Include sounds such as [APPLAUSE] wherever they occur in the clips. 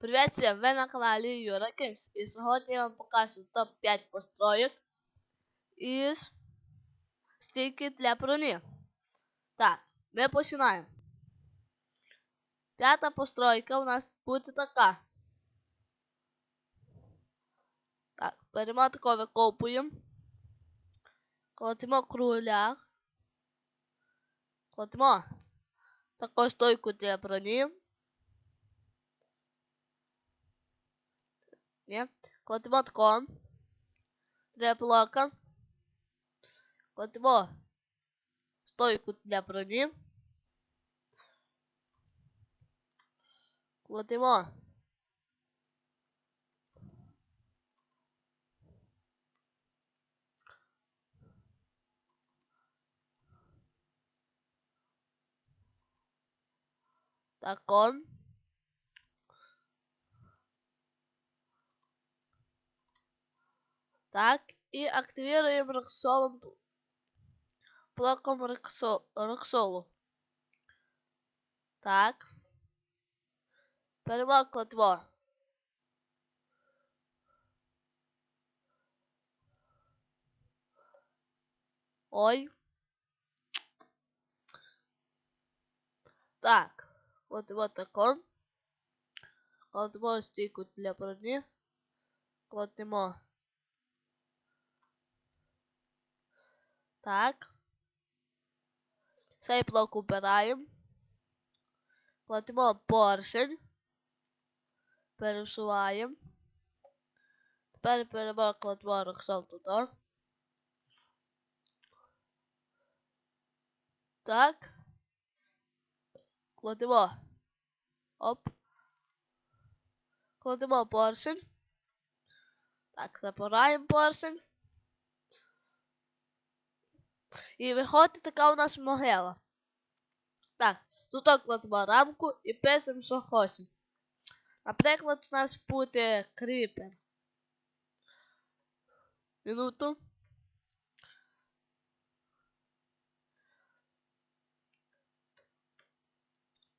Привіт всім! Ви на каналі Юра Кимс. І сьогодні я вам покажу топ-5 построїк із стійки для броні. Так, ми починаємо. П'ята постройка у нас буде така. Так, беремо тако викопуємо. Кладемо кругляк. Кладемо таку стойку для броні. Ні. Кладемо тако. Три блока. Стойку для броні. Кладемо. Тако. Так, и активируем Роксолом блоком Роксо, Роксолу. Так. Беремо кладво. Ой. Так. Кладемо тако. Кладемо стійку для броні. Кладемо Так. Цей блок убираємо. Платимо поршень. Пересуваємо. Тепер беремо кладемо роксол туди. Так. Кладемо. Оп. Кладемо поршень. Так, забираємо поршень. І виходить така у нас могила. Так, тут кладемо рамку і пишемо, що. Наприклад, у нас буде кріпер. Минуту.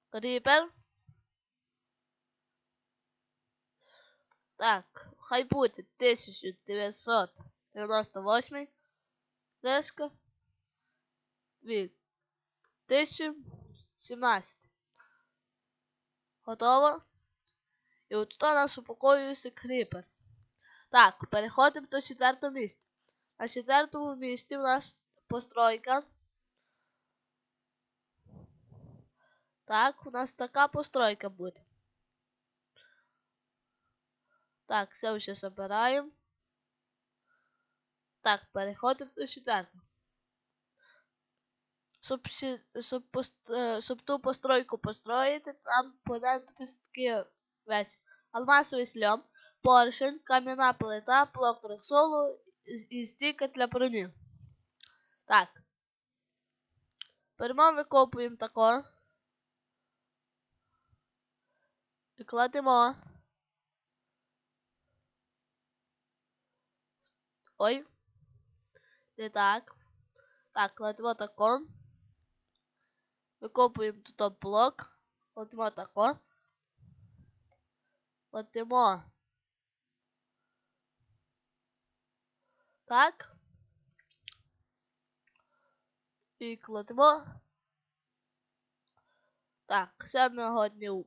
Кріпер. Так, хай буде 1998 Дешка від 1017. Готово. І от тут нас упокоюється кріпер. Так, переходимо до четвертого місця. На четвертому місці у нас постройка. Так, у нас така постройка буде. Так, це вже забираємо. Так, переходимо до четвертого. Щоб, щоб, пост, щоб ту постройку построїти, там понадобиться такі весь алмазовий сльом, поршень, кам'яна плита, блок рексолу і стійка для броні. Так. Беремо, викопуємо тако. І кладемо. Ой. Не так. Так, кладемо тако. Викопуємо тут блок. Кладемо тако. Кладемо. Так. І кладемо. Так, все ми годні.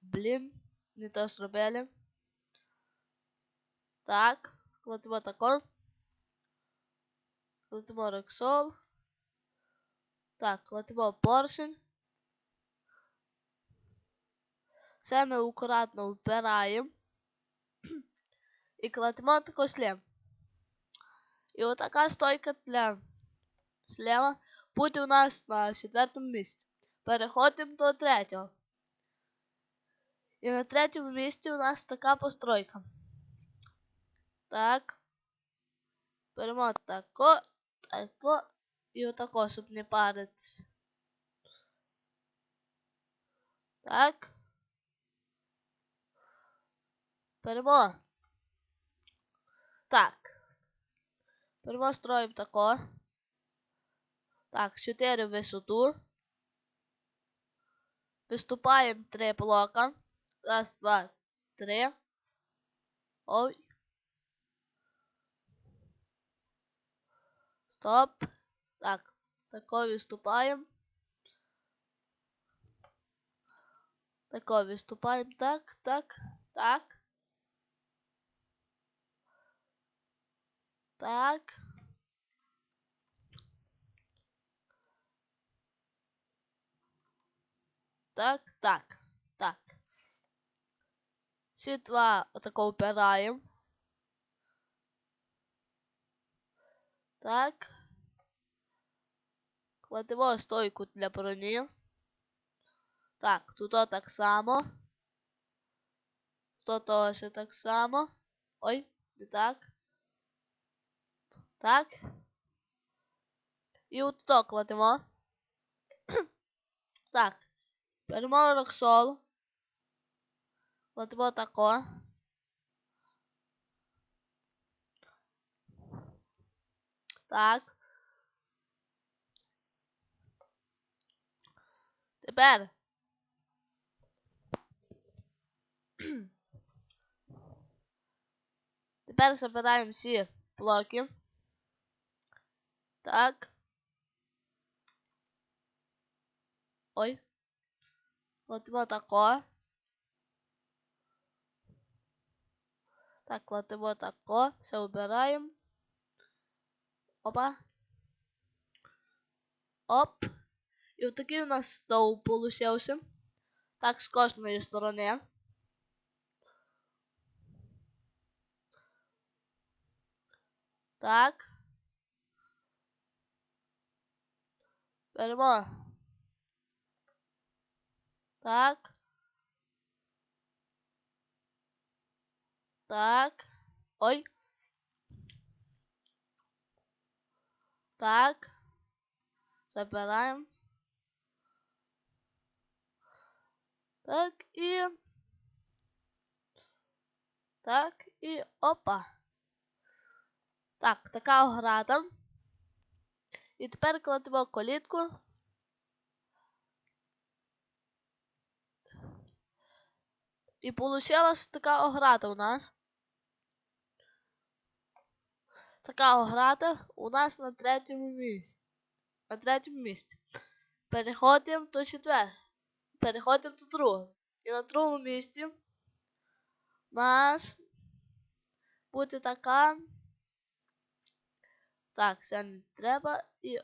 Блін, не то зробили. Так, кладемо тако. Кладемо рексол. Так, кладемо поршень. Це ми акуратно вбираємо. І кладемо тако слім. І отака стойка для слева буде у нас на четвертому місці. Переходимо до третього. І на третьому місці у нас така постройка. Так. Беремо тако, тако і отако, щоб не паритися. Так. Беремо. Так. Беремо строїмо тако. Так, 4 в висоту. Виступаємо 3 блока. Раз, два, три. Ой. Стоп. Так, тако відступаємо. Тако відступаємо. Так, так, так. Так. Так, так, так. Ці два отако опираємо. Так. Кладемо стойку для броні. Так, тут так само. Тут теж так само. Ой, не так. Так. І от тут кладемо. [CLEARS THROAT] так. Беремо роксол. Кладемо тако. Так. Тепер. Тепер забираємо всі блоки. Так. Ой. Кладемо тако. Так, кладемо тако. Все обираємо. Опа. Оп. І отакий у нас стовп получився. Так, з кожної сторони. Так. Беремо. Так. Так. Ой. Так. Забираємо. Так і. Так і опа. Так, така ограда. І тепер кладемо колітку. І получилась така ограда у нас. Така ограда у нас на третьому місці. На третьому місці. Переходимо до четвер. Переходимо до другого. І на другому місці у нас буде така. Так, це не треба і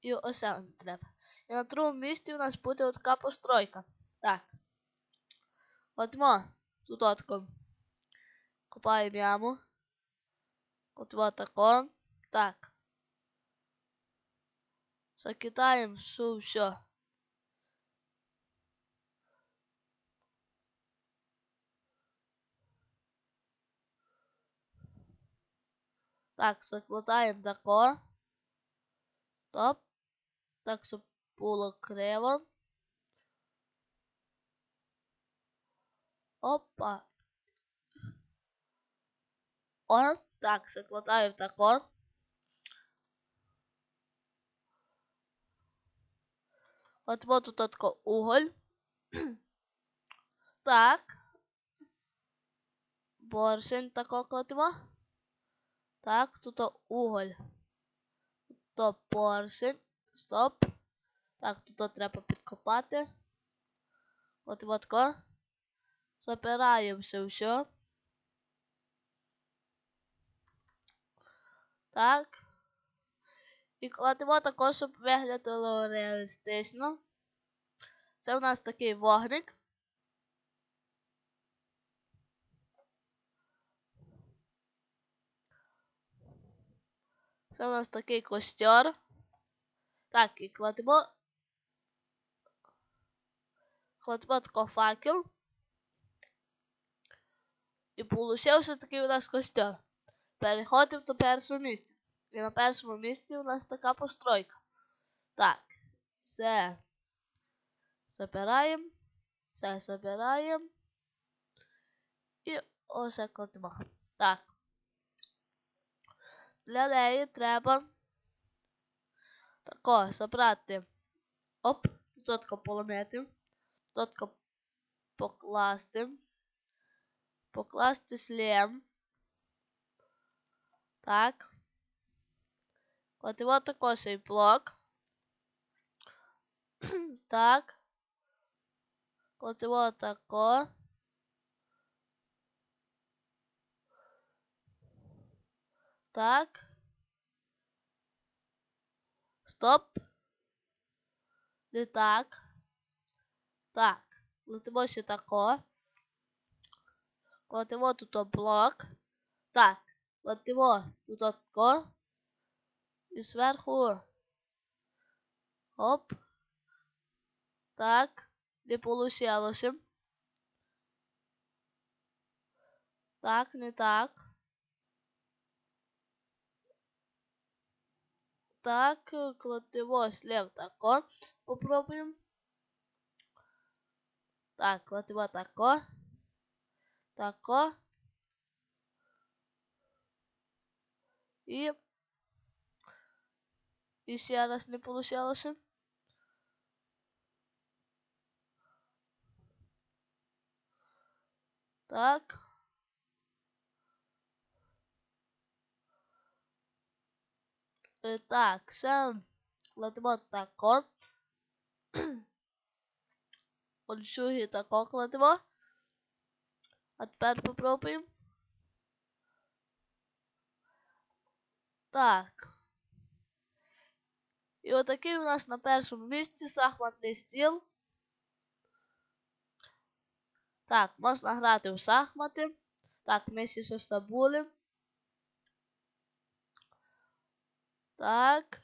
і ось не треба. І на другому місці у нас буде така постройка. Так. Кладемо тут отко. Копаємо яму. Кладемо тако. Так. Закидаємо все, все. Так, закладаємо тако. Стоп. Так, щоб було криво. Опа. О, так, закладаємо тако. От вот тут тако уголь. так. Борщин тако кладемо. Так, тут уголь. Тут поршень. Стоп. Так, тут треба підкопати. От от ко. Забираємо все все. Так. І кладемо також, щоб виглядало реалістично. Це у нас такий вогник. Це у нас такий костер. Так, і кладемо. Кладемо тако факел. І получився такий у нас костер. Переходимо до першого місця. І на першому місці у нас така постройка. Так, все. Забираємо. Все забираємо. І ось кладемо. Так. Для неї треба тако забрати. Оп, тут тако поломити. Тут покласти. покласти шлем. Так. Кладемо також цей блок. [CLEARS THROAT] так. Кладемо тако. Так. Стоп. Не так. Так. Кладемо ще тако. Кладемо тут блок. Так. Кладемо тут тако. І зверху. Оп. Так. Не получилося. Так, не так. Так, кладемо слів тако. Попробуємо. Так, кладемо тако. Тако. І... І ще раз не получилося. Так. Так, ще кладемо тако. От другий тако кладемо. А тепер попробуємо. Так. І отакий у нас на першому місці шахматний стіл. Так, можна грати в шахмати. Так, ми ще щось забули. Так.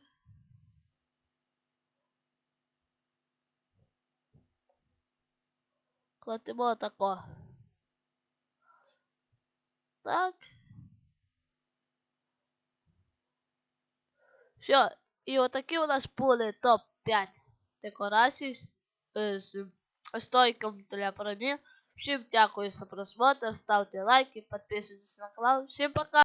Кладемо тако. Так. Все. І отакі у нас були топ-5 декорацій е, з стойком для броні. Всім дякую за просмотр, ставте лайки, підписуйтесь на канал. Всім пока!